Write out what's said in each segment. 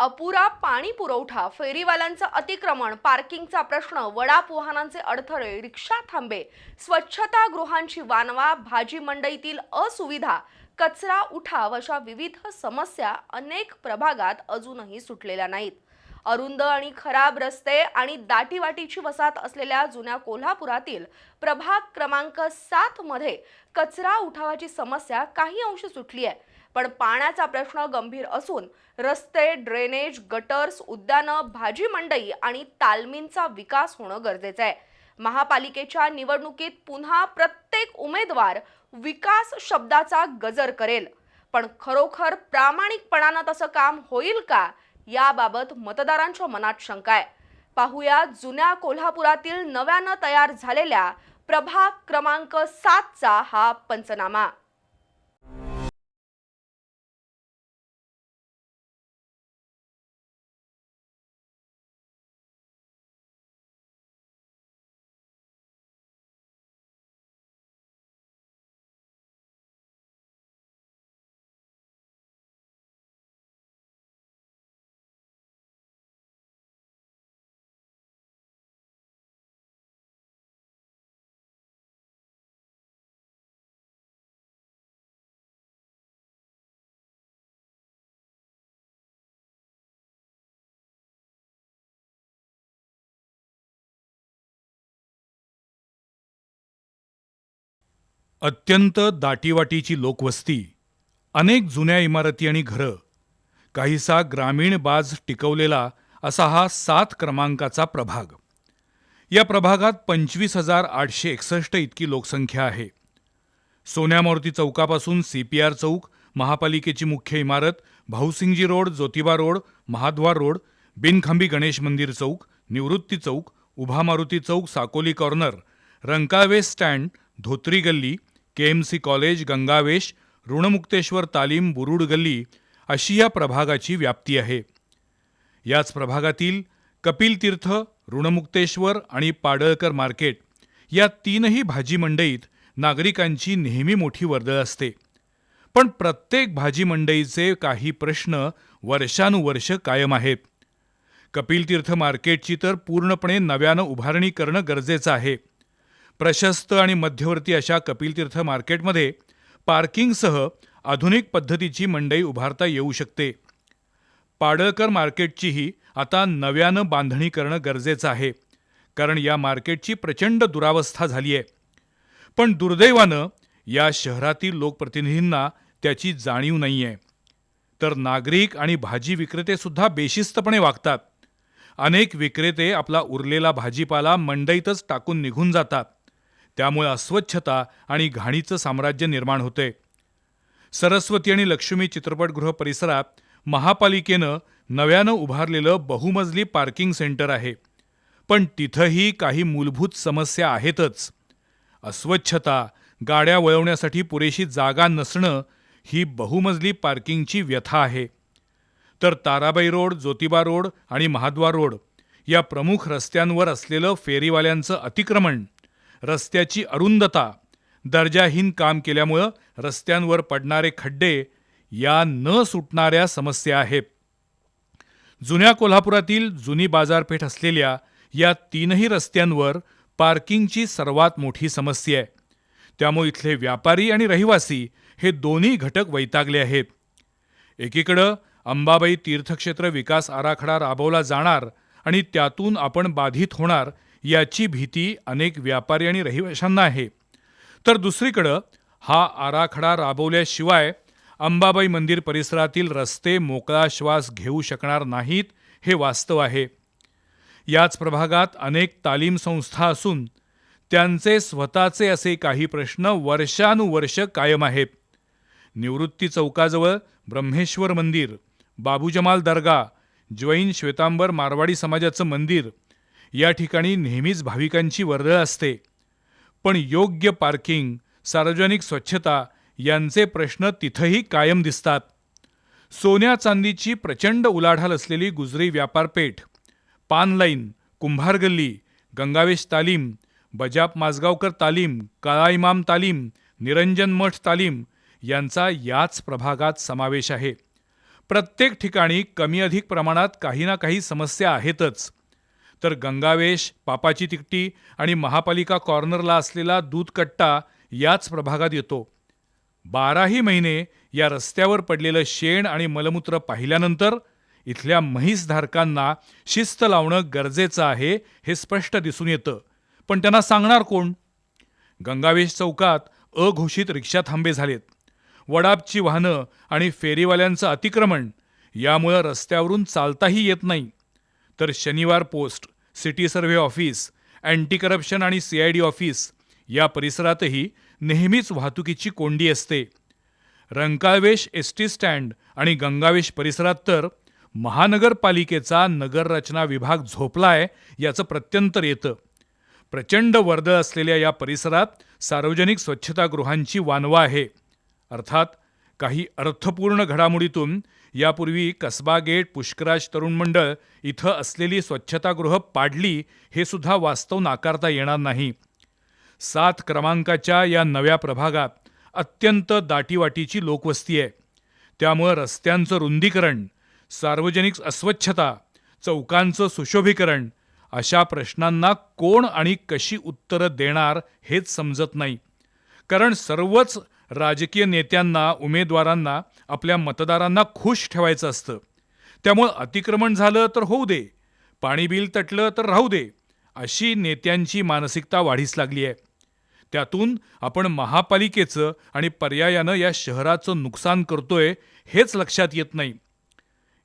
अपुरा पाणी पुरवठा फेरीवाल्यांचं अतिक्रमण पार्किंगचा प्रश्न वडाप वाहनांचे अडथळे रिक्षा थांबे स्वच्छता गृहांची वानवा भाजी मंडईतील असुविधा कचरा उठाव अशा विविध समस्या अनेक प्रभागात अजूनही सुटलेल्या नाहीत. अरुंद आणि खराब रस्ते आणि दाटीवाटीची वसाहत असलेल्या जुन्या कोल्हापुरातील प्रभाग क्रमांक सात मध्ये कचरा उठावाची समस्या काही अंश सुटली आहे पण पाण्याचा प्रश्न गंभीर असून रस्ते ड्रेनेज गटर्स उद्यानं भाजी मंडई आणि तालमींचा विकास होणं गरजेचं आहे. महापालिकेच्या निवडणुकीत पुन्हा प्रत्येक उमेदवार विकास शब्दाचा गजर करेल. पण खरोखर प्रामाणिकपणानं तसं काम होईल का? याबाबत मतदारांच्या मनात शंका आहे. पाहूया जुन्या कोल्हापुरातील नव्यानं तयार झालेल्या प्रभाग क्रमांक सातचा हा पंचनामा. अत्यंत दाटीवाटीची लोकवस्ती अनेक जुन्या इमारती आणि घरं काहीसा ग्रामीण बाज टिकवलेला असा हा सात क्रमांकाचा प्रभाग. या प्रभागात पंचवीस हजार आठशे एकसष्ट इतकी लोकसंख्या आहे. सोन्यामूर्ती चौकापासून सी पी आर चौक महापालिकेची मुख्य इमारत Bhausinghji road Jyotiba road Mahadwar road Binkhambi Ganesh मंदिर चौक निवृत्ती चौक उभा मारुती चौक साकोली कॉर्नर रंकावे स्टँड धोत्री गल्ली K M C college Gangavesh Runmukteshwar तालीम बुरुड गल्ली अशी या प्रभागाची व्याप्ती आहे. याच प्रभागातील कपिल तीर्थ ऋणमुक्तेश्वर आणि पाडळकर मार्केट या तीनही भाजी मंडईत नागरिकांची नेहमी मोठी वर्दळ असते. पण प्रत्येक भाजी मंडईचे काही प्रश्न वर्षानुवर्ष कायम आहेत. कपिल तीर्थ मार्केटची तर पूर्णपणे नव्यानं उभारणी करणं गरजेचं आहे. प्रशस्त आणि मध्यवर्ती अशा कपिलतीर्थ मार्केटमध्ये पार्किंगसह आधुनिक पद्धतीची मंडई उभारता येऊ शकते. पाडळकर मार्केटचीही आता नव्यानं बांधणी करणं गरजेचं आहे कारण या मार्केटची प्रचंड दुरावस्था झाली आहे पण दुर्दैवानं या शहरातील लोकप्रतिनिधींना त्याची जाणीव नाही आहे तर नागरिक आणि भाजी विक्रेतेसुद्धा बेशिस्तपणे वागतात. अनेक विक्रेते आपला उरलेला भाजीपाला मंडईतच टाकून निघून जातात. त्यामुळे अस्वच्छता आणि घाणीचं साम्राज्य निर्माण होते. सरस्वती आणि लक्ष्मी चित्रपटगृह परिसरात महापालिकेनं नव्यानं उभारलेलं बहुमजली पार्किंग सेंटर आहे. पण तिथंही काही मूलभूत समस्या आहेतच. अस्वच्छता गाड्या वळवण्यासाठी पुरेशी जागा नसणं ही बहुमजली पार्किंगची व्यथा आहे. तर ताराबाई रोड ज्योतिबा रोड आणि महाद्वार रोड या प्रमुख रस्त्यांवर असलेलं फेरीवाल्यांचं अतिक्रमण रस्त्याची अरुंदता दर्जाहीन काम केल्यामुळं रस्त्यांवर पडणारे खड्डे या न सुटणाऱ्या समस्या आहेत. जुन्या कोल्हापुरातील जुनी बाजारपेठ असलेल्या या तीनही रस्त्यांवर पार्किंगची सर्वात मोठी समस्या आहे. त्यामुळे इथले व्यापारी आणि रहिवासी हे दोन्ही घटक वैतागले आहेत. एकीकडं अंबाबाई तीर्थक्षेत्र विकास आराखडा राबवला जाणार आणि त्यातून आपण बाधित होणार याची भीती अनेक व्यापारी आणि रहिवाशांना आहे. तर दुसरीकडं हा आराखडा राबवल्याशिवाय अंबाबाई मंदिर परिसरातील रस्ते मोकळा श्वास घेऊ शकणार नाहीत हे वास्तव आहे. याच प्रभागात अनेक तालीम संस्था असून त्यांचे स्वतःचे असे काही प्रश्न वर्षानुवर्ष कायम आहेत. निवृत्ती चौकाजवळ ब्रह्मेश्वर मंदिर बाबूजमाल दर्गा जैन श्वेतांबर मारवाडी समाजाचं मंदिर या ठिकाणी नेहमीच भाविकांची वर्दळ असते. पण योग्य पार्किंग सार्वजनिक स्वच्छता यांचे प्रश्न तिथंही कायम दिसतात. सोन्या चांदीची प्रचंड उलाढाल असलेली गुजरी व्यापारपेठ पान लाईन कुंभार गल्ली गंगावेश तालीम बजाप माजगावकर तालीम काळा इमाम तालीम निरंजन मठ तालीम यांचा याच प्रभागात समावेश आहे. प्रत्येक ठिकाणी कमी अधिक प्रमाणात काही ना काही समस्या आहेतच. तर गंगावेश पापाची तिकटी आणि महापालिका कॉर्नरला असलेला दूध कट्टा याच प्रभागात येतो. बाराही महिने या रस्त्यावर पडलेलं शेण आणि मलमूत्र पाहिल्यानंतर इथल्या म्हैसधारकांना शिस्त लावणं गरजेचं आहे हे स्पष्ट दिसून येतं. पण त्यांना सांगणार कोण? गंगावेश चौकात अघोषित रिक्षा थांबे झालेत. वडापची वाहनं आणि फेरीवाल्यांचं अतिक्रमण यामुळं रस्त्यावरून चालताही येत नाही. तर शनिवार post city survey office anti corruption आणि सी आय डी ऑफिस या परिसरातही नेहमीच वाहतुकीची कोंडी असते. रंकाळवेश एस टी स्टँड आणि गंगावेश परिसरात तर महानगरपालिकेचा नगररचना विभाग झोपलाय याचं प्रत्यंतर येतं. प्रचंड वर्दळ असलेल्या या परिसरात सार्वजनिक स्वच्छतागृहांची वानवा आहे. अर्थात काही अर्थपूर्ण घडामोडीतून यापूर्वी कसबा गेट पुष्कराज तरुण मंडळ इथं असलेली स्वच्छतागृह पाडली हे सुद्धा वास्तव नाकारता येणार नाही. सात क्रमांकाच्या या नव्या प्रभागात अत्यंत दाटीवाटीची लोकवस्ती आहे. त्यामुळं रस्त्यांचं रुंदीकरण सार्वजनिक अस्वच्छता चौकांचं सुशोभीकरण अशा प्रश्नांना कोण आणि कशी उत्तरं देणार हेच समजत नाही. कारण सर्वच राजकीय नेत्यांना उमेदवारांना आपल्या मतदारांना खुश ठेवायचं असतं. त्यामुळं अतिक्रमण झालं तर होऊ दे. पाणी बिल तटलं तर राहू दे. अशी नेत्यांची मानसिकता वाढीस लागली आहे. त्यातून आपण महापालिकेचं आणि पर्यायानं या शहराचं नुकसान करतोय हेच लक्षात येत नाही.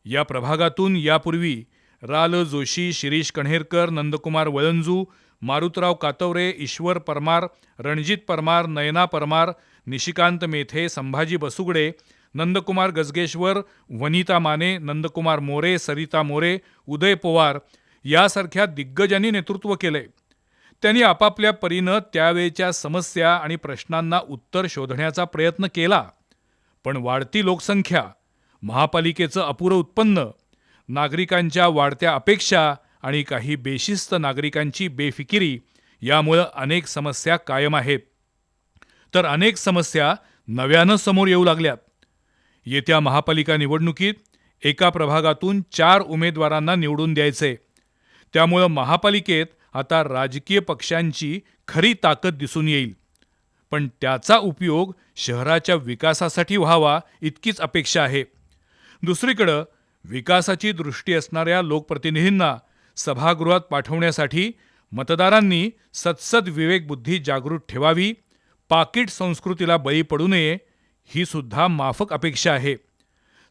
या प्रभागातून यापूर्वी राल जोशी शिरीष कण्हेरकर नंदकुमार वळंजू मारुतराव कातवरे ईश्वर परमार रणजित परमार नयना परमार निशिकांत मेथे संभाजी बसुगडे नंदकुमार गजगेश्वर वनिता माने नंदकुमार मोरे सरिता मोरे उदय पवार यासारख्या दिग्गजांनी नेतृत्व केले. त्यांनी आपापल्या परीनं त्यावेळच्या समस्या आणि प्रश्नांना उत्तर शोधण्याचा प्रयत्न केला. पण वाढती लोकसंख्या महापालिकेचं अपुरं उत्पन्न नागरिकांच्या वाढत्या अपेक्षा आणि काही बेशिस्त नागरिकांची बेफिकिरी यामुळं अनेक समस्या कायम आहेत. तर अनेक समस्या नव्यानं समोर येऊ लागल्यात. येत्या महापालिका निवडणुकीत एका प्रभागातून चार उमेदवारांना निवडून द्यायचे. त्यामुळं महापालिकेत आता राजकीय पक्षांची खरी ताकद दिसून येईल. पण त्याचा उपयोग शहराच्या विकासासाठी व्हावा इतकीच अपेक्षा आहे. दुसरीकडं विकासाची दृष्टी असणाऱ्या लोकप्रतिनिधींना सभागृहात पाठवण्यासाठी मतदारांनी सत्सद विवेकबुद्धी जागृत ठेवावी पाकिट संस्कृतीला बळी पडू नये ही सुद्धा माफक अपेक्षा आहे.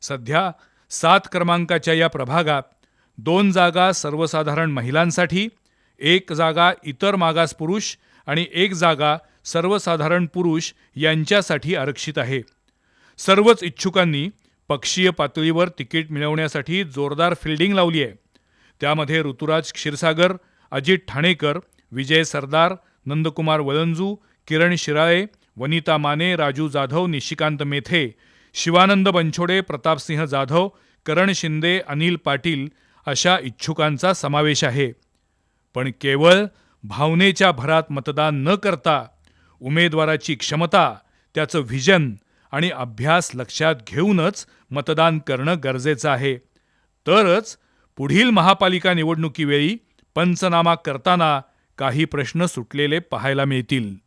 सध्या सात क्रमांकाच्या या प्रभागात दोन जागा सर्वसाधारण महिलांसाठी एक जागा इतर मागास पुरुष आणि एक जागा सर्वसाधारण पुरुष यांच्यासाठी आरक्षित आहे. सर्वच इच्छुकांनी पक्षीय पातळीवर तिकीट मिळवण्यासाठी जोरदार फिल्डिंग लावली आहे. त्यामध्ये ऋतुराज क्षीरसागर अजित ठाणेकर विजय सरदार नंदकुमार वळंजू किरण शिराळे वनिता माने राजू जाधव निशिकांत मेथे शिवानंद बनछोडे प्रतापसिंह जाधव करण शिंदे अनिल पाटील अशा इच्छुकांचा समावेश आहे. पण केवळ भावनेच्या भरात मतदान न करता उमेदवाराची क्षमता त्याचं व्हिजन आणि अभ्यास लक्षात घेऊनच मतदान करणं गरजेचं आहे. तरच पुढील महापालिका निवडणुकीवेळी पंचनामा करताना काही प्रश्न सुटलेले पाहायला मिळतील.